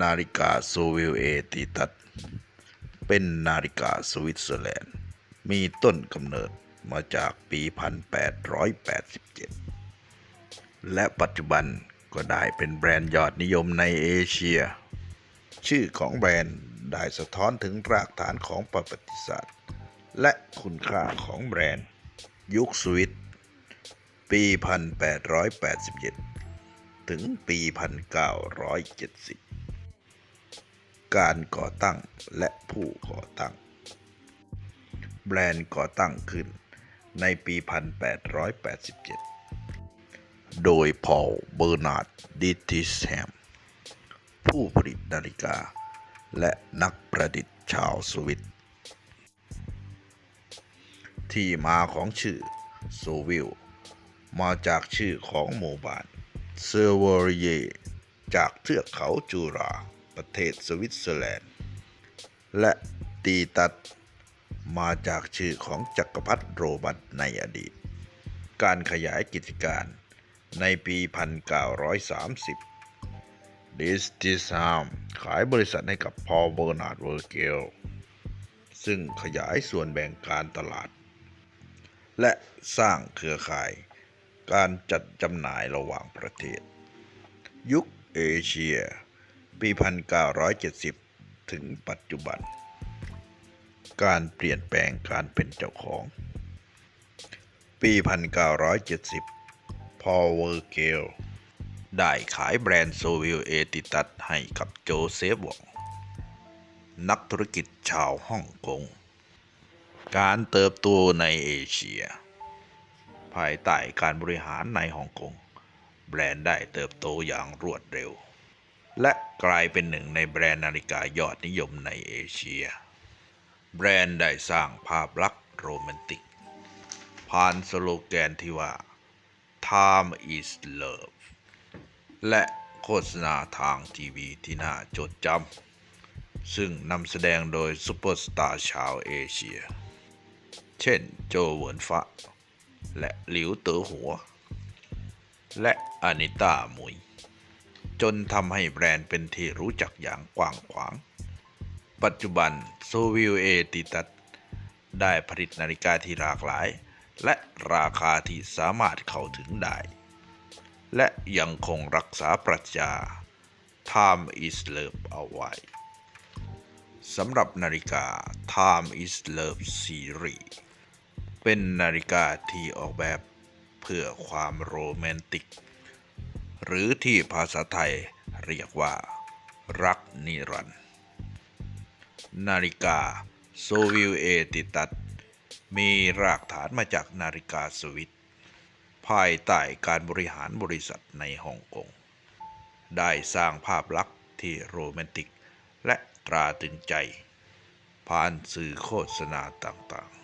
นาฬิกาโซวิลเอติตัสเป็นนาฬิกาสวิตเซอร์แลนด์ มีต้นกำเนิดมาจากปี 1887 และปัจจุบันก็ได้เป็นแบรนด์ยอดนิยมในเอเชีย ชื่อของแบรนด์ได้สะท้อนถึงรากฐานของประวัติศาสตร์ และคุณค่าของแบรนด์ ยุคสวิต ปี 1887 ถึงปี 1970 การก่อตั้งและผู้ก่อตั้ง แบรนด์ก่อตั้งขึ้นในปี 1887 โดยพอลเบอร์นาร์ดดิทิสแฮม ผู้ผลิตนาฬิกา และนักประดิษฐ์ชาวสวิต ที่มาของชื่อโซวิลมาจากชื่อของหมู่บ้านเซอร์เวอร์เยจากเทือกเขาจูรา ประเทศสวิตเซอร์แลนด์ และตีตัดมาจากชื่อของจักรพรรดิโรบัตในอดีต การขยายกิจการในปี 1930 ดิสติซามขายบริษัทให้กับพอลเบอร์นาร์ดเวอร์เกล ซึ่งขยายส่วนแบ่งการตลาด และสร้างเครือข่ายการจัดจำหน่ายระหว่างประเทศ ยุคเอเชีย ปี 1970 ถึงปัจจุบัน การเปลี่ยนแปลงการเป็นเจ้าของ ปี 1970 พอเวอร์เกลได้ขายแบรนด์โซวิลเอติตัสให้กับโจเซฟวองนักธุรกิจชาวฮ่องกง การเติบโตในเอเชีย ภายใต้การบริหารในฮ่องกง แบรนด์ได้เติบโตอย่างรวดเร็ว และกลายเป็นหนึ่งในแบรนด์นาฬิกายอดนิยมในเอเชีย แบรนด์ได้สร้างภาพลักษณ์โรแมนติก ผ่านสโลแกนที่ว่า Time is Love และโฆษณาทางทีวีที่น่าจดจำ ซึ่งนำแสดงโดยซูเปอร์สตาร์ชาวเอเชีย เช่นโจเหวินฟะ และหลิวเต๋อหัว และอานิต้ามุย จนทำให้แบรนด์เป็นที่รู้จักอย่างกว้างขวาง ปัจจุบันโซวิลเอติตัสได้ผลิตนาฬิกาที่หลากหลาย และราคาที่สามารถเข้าถึงได้ และยังคงรักษาปรัชญา Time is Love เอาไว้สำหรับนาฬิกา Time is Love Series เป็นนาฬิกาที่ออกแบบเพื่อความโรแมนติก หรือที่ภาษาไทยเรียกว่า รักนิรันดร์นาฬิกาโซวิลเอติตัสมีรากฐานมาจากนาฬิกาสวิต ภายใต้การบริหารบริษัทในฮ่องกง ได้สร้างภาพลักษณ์ที่โรแมนติก และตราตึงใจ ผ่านสื่อโฆษณาต่างๆ